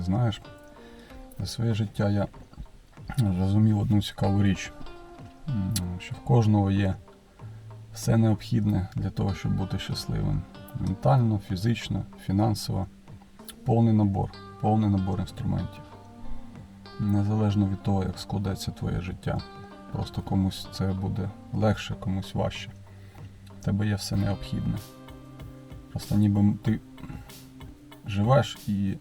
Знаєш, за своє життя я розумів одну цікаву річ, що в кожного є все необхідне для того, щоб бути щасливим. Ментально, фізично, фінансово. Повний набор, повний набор інструментів. Незалежно від того, як складеться твоє життя. Просто комусь це буде легше, комусь важче. В тебе є все необхідне. Просто ніби ти живеш і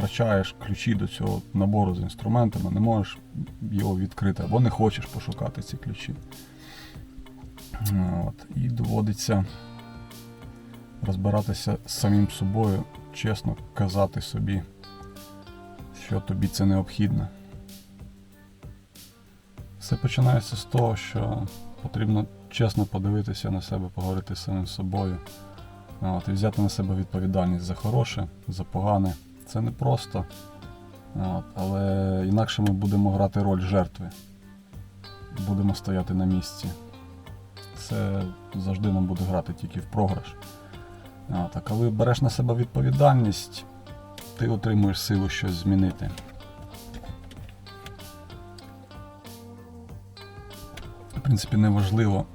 втрачаєш ключі до цього набору з інструментами, не можеш його відкрити, або не хочеш пошукати ці ключі. От. І доводиться розбиратися з самим собою, чесно казати собі, що тобі це необхідно. Все починається з того, що потрібно чесно подивитися на себе, поговорити з самим собою. От, і взяти на себе відповідальність за хороше, за погане. Це не просто. От, але інакше ми будемо грати роль жертви. Будемо стояти на місці. Це завжди нам буде грати тільки в програш. От, а коли береш на себе відповідальність, ти отримуєш силу щось змінити. В принципі, неважливо,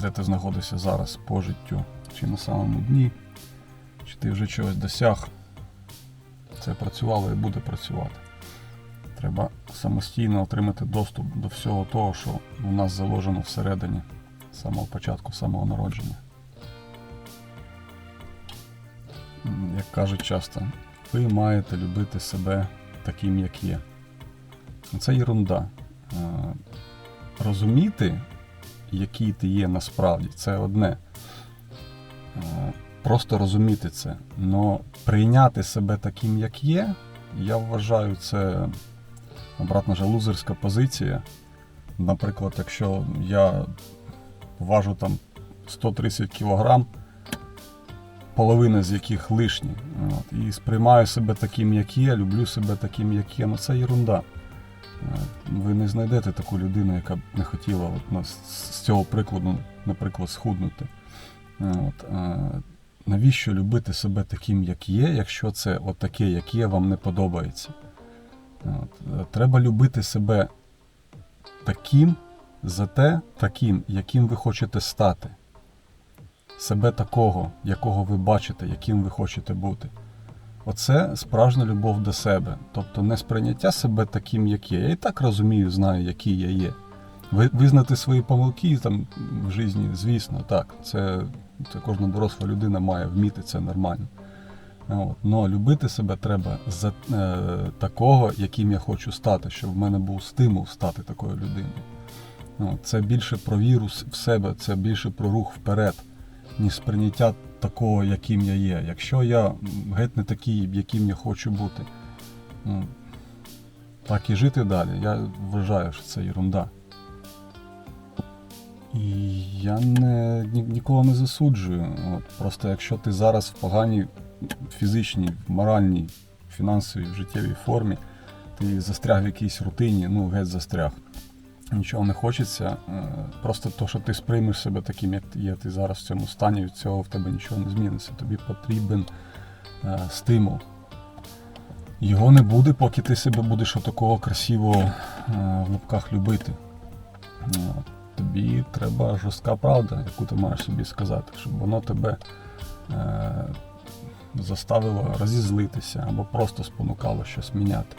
де ти знаходишся зараз по життю, чи на самому дні, чи ти вже чогось досяг. Це працювало і буде працювати. Треба самостійно отримати доступ до всього того, що у нас заложено всередині з самого початку, самого народження. Як кажуть часто, ви маєте любити себе таким, як є. Це ерунда. Е, Розуміти, який ти є насправді, це одне. Просто розуміти це. Но прийняти себе таким, як є, я вважаю, це обратно же лузерська позиція. Наприклад, якщо я важу там 130 кілограм, половина з яких лишні, от, і сприймаю себе таким, як є, люблю себе таким, як є, ну це ерунда. Е, Ви не знайдете таку людину, яка б не хотіла от, з цього прикладу, наприклад, схуднути. От, е, навіщо любити себе таким, як є, якщо це от таке, як є, вам не подобається? От, треба любити себе таким, зате таким, яким ви хочете стати. Себе такого, якого ви бачите, яким ви хочете бути. Оце справжня любов до себе. Тобто не сприйняття себе таким, як є. Я і так розумію, знаю, який я є. Визнати свої помилки там в житті, звісно, так. Це, це кожна доросла людина має вміти це нормально. От. Но любити себе треба за е, такого, яким я хочу стати, щоб в мене був стимул стати такою людиною. От. Це більше про віру в себе, це більше про рух вперед, ніж сприйняття такого, яким я є. Якщо я геть не такий, яким я хочу бути, ну, так і жити далі, я вважаю, що це ерунда. І я не, ні, нікого не засуджую. От, просто якщо ти зараз в поганій фізичній, моральній, фінансовій, життєвій формі, ти застряг в якійсь рутині, ну геть застряг. Нічого не хочеться. е, Просто то, що ти сприймеш себе таким, як є, ти зараз в цьому стані, від цього в тебе нічого не зміниться. Тобі потрібен е, стимул. Його не буде, поки ти себе будеш отакого красиво е, в лапках любити. Тобі треба жорстка правда, яку ти маєш собі сказати, щоб воно тебе е, заставило розізлитися або просто спонукало щось міняти.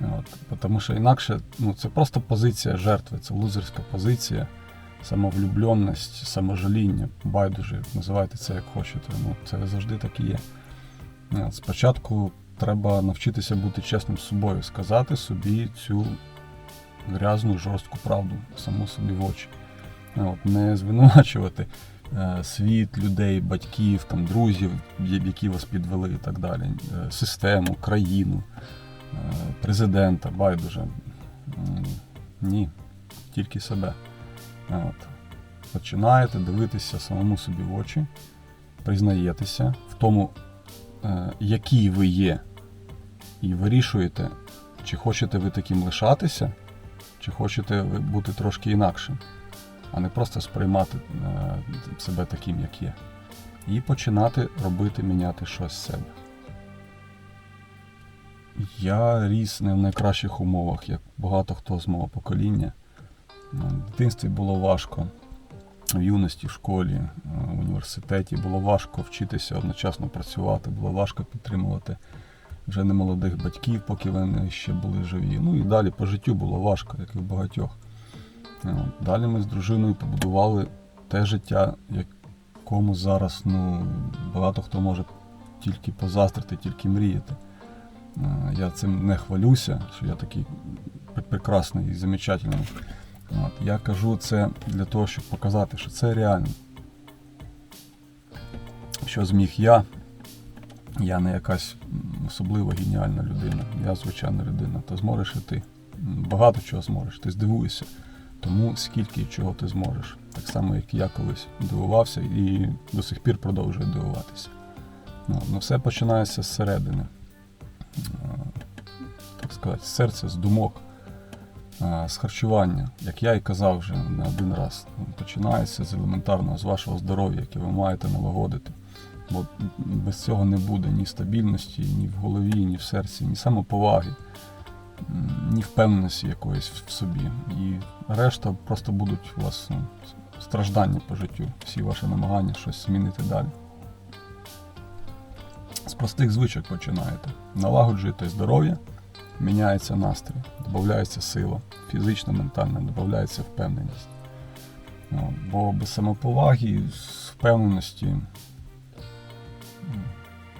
От. Тому що інакше ну, це просто позиція жертви, це лузерська позиція, самовлюбленість, саможаління, байдуже, називайте це як хочете. Ну, це завжди так і є. От. Спочатку треба навчитися бути чесним з собою, сказати собі цю грязну, жорстку правду саму собі в очі. От, не звинувачувати е, світ, людей, батьків, там, друзів, які вас підвели і так далі, е, систему, країну, е, президента, байдуже. Ні, тільки себе. От. Починаєте дивитися самому собі в очі, признаєтеся в тому, е, який ви є, і вирішуєте, чи хочете ви таким лишатися, чи хочете ви бути трошки інакшим, а не просто сприймати е, себе таким, як є. І починати робити, міняти щось з себе. Я ріс не в найкращих умовах, як багато хто з мого покоління. Ну, В дитинстві було важко. В юності, в школі, е, в університеті було важко вчитися одночасно працювати, було важко підтримувати вже не молодих батьків, поки вони ще були живі. Ну і далі по життю було важко, як і в багатьох. Е. Далі ми з дружиною побудували те життя, якому зараз ну, багато хто може тільки позастрити, тільки мріяти. Е, Я цим не хвалюся, що я такий прекрасний і замечательний. От. Я кажу це для того, щоб показати, що це реально. Що зміг я, я не якась особливо геніальна людина, я звичайна людина, то зможеш і ти. Багато чого зможеш, ти здивуєшся. Тому скільки і чого ти зможеш. Так само, як я колись дивувався і до сих пір продовжую дивуватися. Ну, ну все починається зсередини. Е, Так сказати, з серця, з думок, е, з харчування. Як я і казав вже не один раз, починається з елементарного, з вашого здоров'я, яке ви маєте налагодити. Бо без цього не буде ні стабільності, ні в голові, ні в серці, ні самоповаги, ні впевненості якоїсь в собі. І решта просто будуть у вас ну, страждання по життю, всі ваші намагання щось змінити далі. З простих звичок починаєте. Налагоджуєте здоров'я, міняється настрій, додається сила, фізична, ментальна, додається впевненість. Бо без самоповаги, впевненості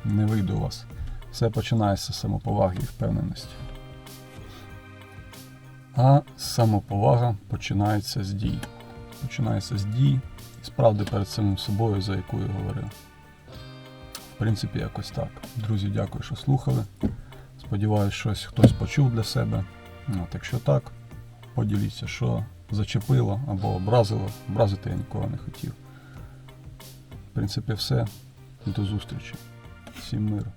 не вийде у вас. Все починається з самоповаги і впевненості. А самоповага починається з дій. Починається з дій і справди перед самим собою, за яку я говорив. В принципі, якось так. Друзі, дякую, що слухали. Сподіваюсь, щось хтось почув для себе. От, якщо так, поділіться, що зачепило або образило. Образити я нікого не хотів. В принципі, все. До зустрічі. Всім миру.